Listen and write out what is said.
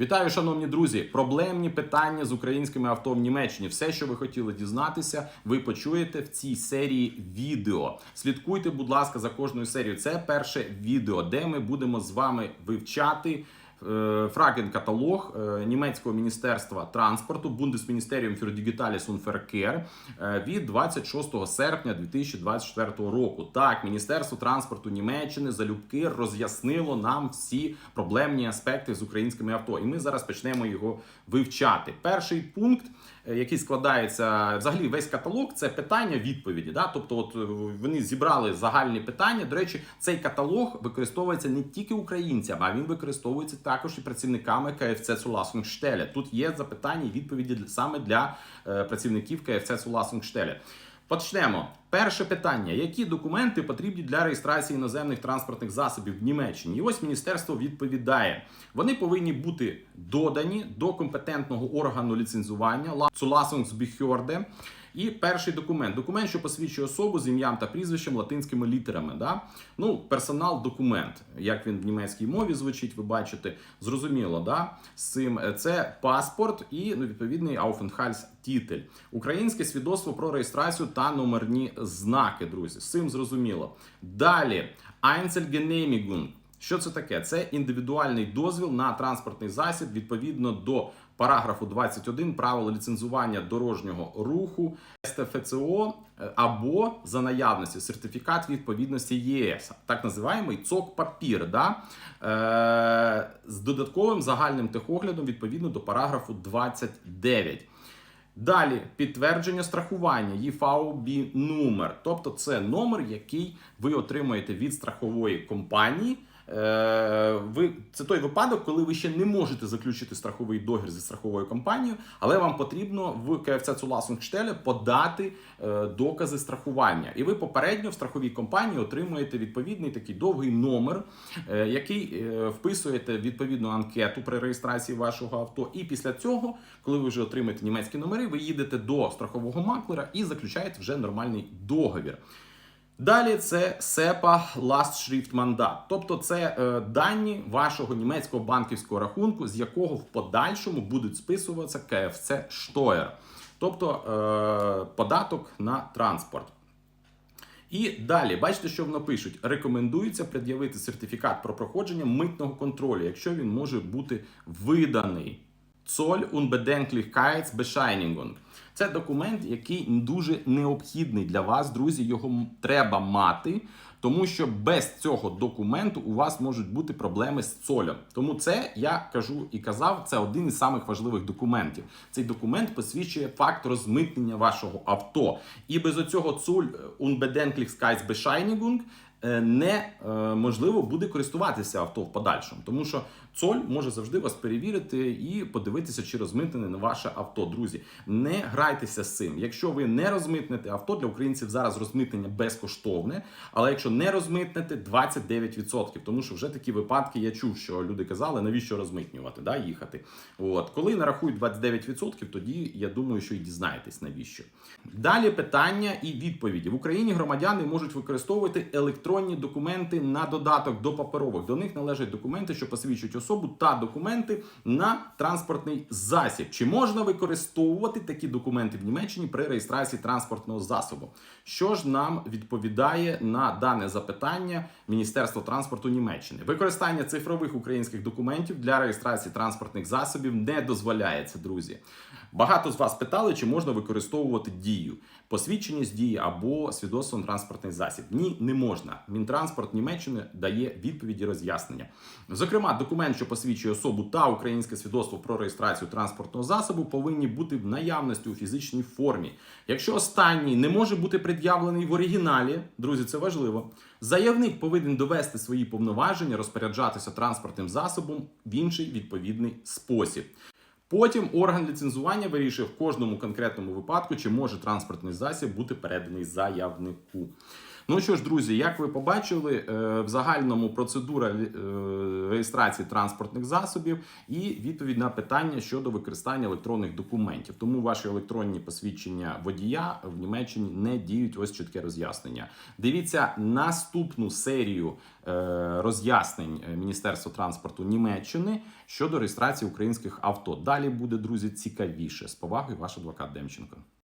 Вітаю, шановні друзі! Проблемні питання з українськими авто в Німеччині. Все, що ви хотіли дізнатися, ви почуєте в цій серії відео. Слідкуйте, будь ласка, за кожною серією. Це перше відео, де ми будемо з вами вивчати. Фраген каталог е, німецького міністерства транспорту Bundesministerium für Digitales und Verkehr е, від 26 серпня 2024 року. Так, Міністерство транспорту Німеччини залюбки роз'яснило нам всі проблемні аспекти з українськими авто, і ми зараз почнемо його вивчати. Перший пункт, е, який складається взагалі весь каталог, це питання відповіді. Да? Тобто, от е, вони зібрали загальні питання. До речі, цей каталог використовується не тільки українцями, а він використовується також і працівниками КФЦ Зуласунгштеля. Тут є запитання і відповіді саме для е, працівників КФЦ Зуласунгштеля. Почнемо. Перше питання: які документи потрібні для реєстрації іноземних транспортних засобів в Німеччині? І ось міністерство відповідає: вони повинні бути додані до компетентного органу ліцензування Zulassungsbehörde. І перший документ документ, що посвідчує особу з ім'ям та прізвищем латинськими літерами. Да? Ну, персонал документ, як він в німецькій мові звучить, ви бачите, зрозуміло, да? з цим Е, це паспорт і ну, відповідний Aufenthaltstitel. Українське свідоцтво про реєстрацію та номерні знаки, друзі. З цим зрозуміло. Далі Einzelgenehmigung. Що це таке? Це індивідуальний дозвіл на транспортний засіб відповідно до параграфу 21 правил ліцензування дорожнього руху СТФЦО е, або за наявності сертифікат відповідності ЄС, так називаємий цок папір, да? е, з додатковим загальним техоглядом відповідно до параграфу 29. Далі підтвердження страхування ЄФАУБі номер, тобто це номер, який ви отримуєте від страхової компанії. Е, Ви це той випадок, коли ви ще не можете заключити страховий договір зі страховою компанією, але вам потрібно в КФЦ Цуласунгштеля подати е, докази страхування. І ви попередньо в страховій компанії отримуєте відповідний такий довгий номер, е, який вписуєте відповідну анкету при реєстрації вашого авто. І після цього, коли ви вже отримаєте німецькі номери, ви їдете до страхового маклера і заключаєте вже нормальний договір. Далі це SEPA Last Schrift Mandat, тобто це е, дані вашого німецького банківського рахунку, з якого в подальшому будуть списуватися КФЦ Steuer, тобто е, податок на транспорт. І далі, бачите, що воно пишуть: рекомендується пред'явити сертифікат про проходження митного контролю, якщо він може бути виданий. Zoll Unbedenklichkeitsbescheinigung. Це документ, який дуже необхідний для вас, друзі. Його треба мати, тому що без цього документу у вас можуть бути проблеми з цолем. Тому це я кажу і казав, це один із самих важливих документів. Цей документ посвідчує факт розмитнення вашого авто. І без оцього Unbedenklichkeitsbescheinigung е, не е, можливо буде користуватися авто в подальшому, тому що цоль може завжди вас перевірити і подивитися, чи розмитнене на ваше авто. Друзі, не грайтеся з цим. Якщо ви не розмитнете авто для українців зараз розмитнення безкоштовне, але якщо не розмитнете 29%, тому що вже такі випадки я чув, що люди казали, навіщо розмитнювати, да, їхати. От коли нарахують 29%, тоді я думаю, що і дізнаєтесь навіщо. Далі питання і відповіді в Україні. Громадяни можуть використовувати електронні документи на додаток до паперових. До них належать документи, що посвідчують особу, та документи на транспортний засіб. Чи можна використовувати такі документи в Німеччині при реєстрації транспортного засобу? Що ж нам відповідає на дане запитання Міністерство транспорту Німеччини? Використання цифрових українських документів для реєстрації транспортних засобів не дозволяється, друзі. Багато з вас питали, чи можна використовувати дію, посвідчення з дії або свідоцтво на транспортний засіб. Ні, не можна. Мінтранспорт Німеччини дає відповіді роз'яснення. Зокрема, документ, що посвідчує особу та українське свідоцтво про реєстрацію транспортного засобу, повинні бути в наявності у фізичній формі. Якщо останній не може бути пред'явлений в оригіналі, друзі, це важливо. Заявник повинен довести свої повноваження, розпоряджатися транспортним засобом в інший відповідний спосіб. Потім орган ліцензування вирішує в кожному конкретному випадку, чи може транспортний засіб бути переданий заявнику. Ну що ж, друзі, як ви побачили, е, в загальному процедура е, реєстрації транспортних засобів і відповідь на питання щодо використання електронних документів. Тому ваші електронні посвідчення водія в Німеччині не діють. Ось чітке роз'яснення. Дивіться наступну серію е, роз'яснень Міністерства транспорту Німеччини щодо реєстрації українських авто. Далі буде, друзі, цікавіше. З повагою, ваш адвокат Демченко.